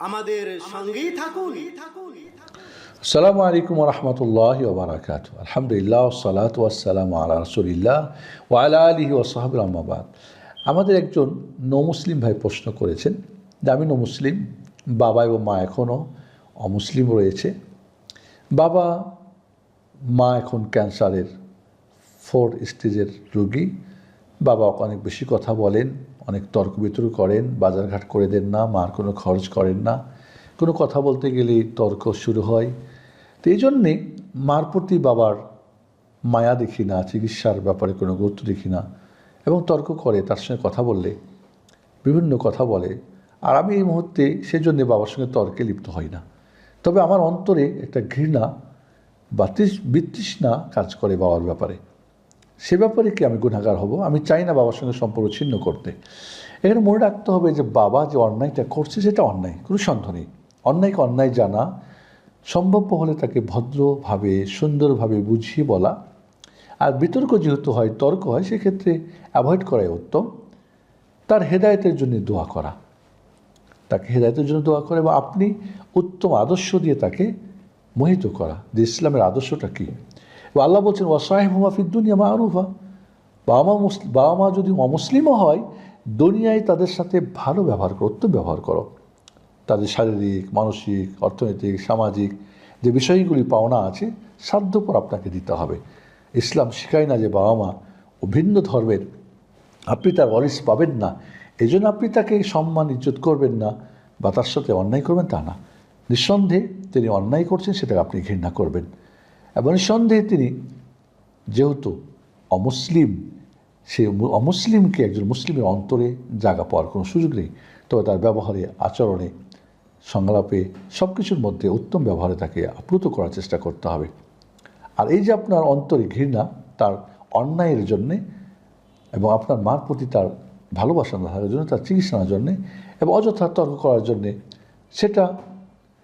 আমাদের আমাদের একজন নৌ মুসলিম ভাই প্রশ্ন করেছেন, যে আমি নৌ মুসলিম বাবা এবং মা এখনও অমুসলিম রয়েছে। বাবা মা এখন ক্যান্সারের ফোর স্টেজের রোগী। বাবা অনেক বেশি কথা বলেন, অনেক তর্ক বিতর্ক করেন, বাজারঘাট করে দেন না, মার কোনো খরচ করেন না। কোনো কথা বলতে গেলে তর্ক শুরু হয়। তো এই জন্যে মার প্রতি বাবার মায়া দেখি না, চিকিৎসার ব্যাপারে কোনো গুরুত্ব দেখি না এবং তর্ক করে, তার সঙ্গে কথা বললে, বিভিন্ন কথা বলে। আর আমি এই মুহূর্তে সেজন্য বাবার সঙ্গে তর্কে লিপ্ত হই না। তবে আমার অন্তরে একটা ঘৃণা বা তৃষ- বিতৃষ্ণা কাজ করে বাবার ব্যাপারে। সে ব্যাপারে কি আমি গুণাগার হব? আমি চাই না বাবার সঙ্গে সম্পর্ক ছিন্ন করতে। এখানে মনে রাখতে হবে যে বাবা যে অন্যায়টা করছে, সেটা অন্যায়, কোনো সন্দেহ নেই। অন্যায়কে অন্যায় জানা সম্ভব্য হলে তাকে ভদ্রভাবে, সুন্দরভাবে বুঝিয়ে বলা। আর বিতর্ক যেহেতু হয়, তর্ক হয়, সেক্ষেত্রে অ্যাভয়েড করাই উত্তম। তার হেদায়েতের জন্য দোয়া করা। তাকে হেদায়তের জন্য দোয়া করে বা আপনি উত্তম আদর্শ দিয়ে তাকে মোহিত করা, যে ইসলামের আদর্শটা কী? আল্লাহ বলছেন ওয়াসাহেব হুমাফিদ দুনিয়া মা আরুফা বাবা মা মুসলিম বাবা মা যদি অমুসলিমও হয়, দুনিয়ায় তাদের সাথে ভালো ব্যবহার করো, উত্তম ব্যবহার করো। তাদের শারীরিক, মানসিক, অর্থনৈতিক, সামাজিক যে বিষয়গুলি পাওনা আছে, সাধ্যপর আপনাকে দিতে হবে। ইসলাম শেখায় না যে বাবা মা ভিন্ন ধর্মের, আপনি তার অরিস পাবেন না। এই জন্য আপনি তাকে সম্মান, ইজ্জত করবেন না বা তার সাথে অন্যায় করবেন তা না। নিঃসন্দেহে তিনি অন্যায় করছেন, সেটাকে আপনি ঘৃণা করবেন। এবং নিঃসন্দেহে তিনি যেহেতু অমুসলিম, সে অমুসলিমকে একজন মুসলিমের অন্তরে জায়গা পাওয়ার কোনো সুযোগ নেই, তবে তার ব্যবহারে, আচরণে, সংলাপে সব কিছুর মধ্যে উত্তম ব্যবহারে তাকে আপ্লুত করার চেষ্টা করতে হবে। আর এই যে আপনার অন্তরে ঘৃণা, তার অন্যায়ের জন্যে এবং আপনার মার প্রতি তার ভালোবাসা না থাকার জন্য, তার চিকিৎসা জন্যে এবং অযথা তর্ক করার জন্যে, সেটা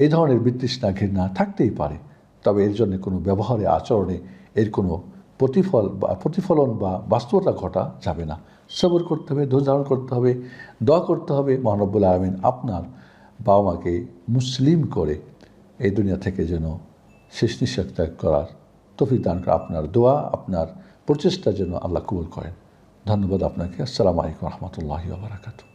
এই ধরনের বিতৃষ্ণা ঘৃণা থাকতেই পারে। তবে এর জন্য কোনো ব্যবহারে, আচরণে এর কোনো প্রতিফল বা প্রতিফলন বা বাস্তবতা ঘটা যাবে না। সবর করতে হবে, ধৈর্য ধারণ করতে হবে, দোয়া করতে হবে। মহানব্বুল আলমিন আপনার বাবা মাকে মুসলিম করে এই দুনিয়া থেকে যেন শেষ নিঃশ্বাস ত্যাগ করার তফিক দান করে আপনার দোয়া, আপনার প্রচেষ্টা যেন আল্লাহ কবুল করেন। ধন্যবাদ আপনাকে। আসসালামু আলাইকুম রহমতুল্লাহি বারাকাতু